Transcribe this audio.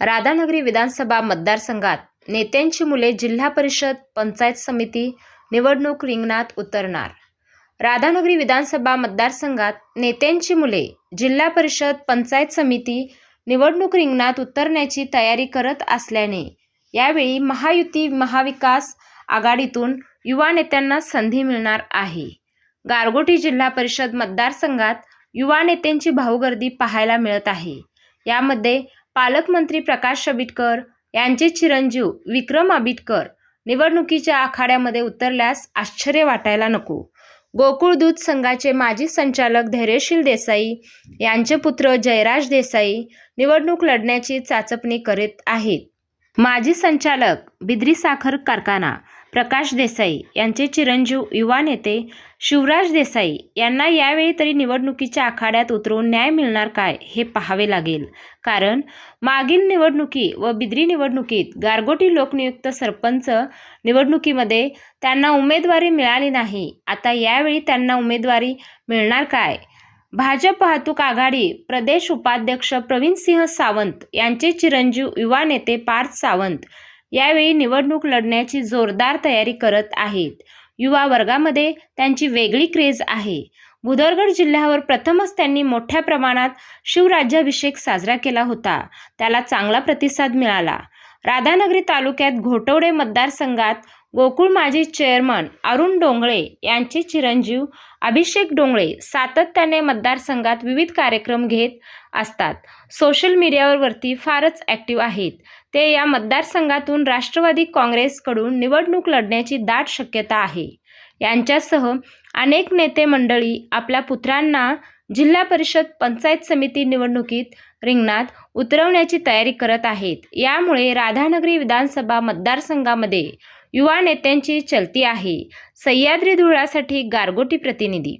राधानगरी विधानसभा मतदारसंघात नेत्यांची मुले जिल्हा परिषद पंचायत समिती निवडणूक रिंगणात उतरणार. राधानगरी विधानसभा मतदारसंघात नेत्यांची मुले जिल्हा परिषद पंचायत समिती निवडणूक रिंगणात उतरण्याची तयारी करत असल्याने यावेळी महायुती महाविकास आघाडीतून युवा नेत्यांना संधी मिळणार आहे. गारगोटी जिल्हा परिषद मतदारसंघात युवा नेत्यांची भाऊगर्दी पाहायला मिळत आहे. यामध्ये पालकमंत्री प्रकाश आंबेडकर यांचे चिरंजीव विक्रम आंबेडकर निवडणुकीच्या आखाड्यामध्ये उतरल्यास आश्चर्य वाटायला नको. गोकुळ दूध संघाचे माजी संचालक धैर्यशील देसाई यांचे पुत्र जयराज देसाई निवडणूक लढण्याची चाचपणी करीत आहेत. माजी संचालक बिद्री साखर कारखाना प्रकाश देसाई यांचे चिरंजीव युवा नेते शिवराज देसाई यांना यावेळी तरी निवडणुकीच्या आखाड्यात उतरून न्याय मिळणार काय हे पाहावे लागेल. कारण मागील निवडणुकी व बिद्री निवडणुकीत गारगोटी लोकनियुक्त सरपंच निवडणुकीमध्ये त्यांना उमेदवारी मिळाली नाही. आता यावेळी त्यांना उमेदवारी मिळणार काय? भाजप वाहतूक आघाडी प्रदेश उपाध्यक्ष प्रवीणसिंह सावंत यांचे चिरंजीव युवा नेते पार्थ सावंत यावेळी निवडणूक लढण्याची जोरदार तयारी करत आहेत. युवा वर्गामध्ये त्यांची वेगळी क्रेज आहे. भुदरगड जिल्ह्यावर प्रथमच त्यांनी मोठ्या प्रमाणात शिवराज्याभिषेक साजरा केला होता. त्याला चांगला प्रतिसाद मिळाला. राधानगरी तालुक्यात घोटवडे मतदारसंघात गोकुळ माजी चेअरमन अरुण डोंगळे यांचे चिरंजीव अभिषेक डोंगळे सातत्याने मतदारसंघात विविध कार्यक्रम घेत असतात. सोशल मीडियावरती फारच ॲक्टिव्ह आहेत. ते या मतदारसंघातून राष्ट्रवादी काँग्रेसकडून निवडणूक लढण्याची दाट शक्यता आहे. यांच्यासह अनेक नेते मंडळी आपल्या पुत्रांना जिल्हा परिषद पंचायत समिती निवडणुकीत रिंगणात उतरवण्याची तयारी करत आहेत. यामुळे राधानगरी विधानसभा मतदारसंघामध्ये युवा नेत्यांची चलती आहे. सह्याद्री धुळासाठी गारगोटी प्रतिनिधी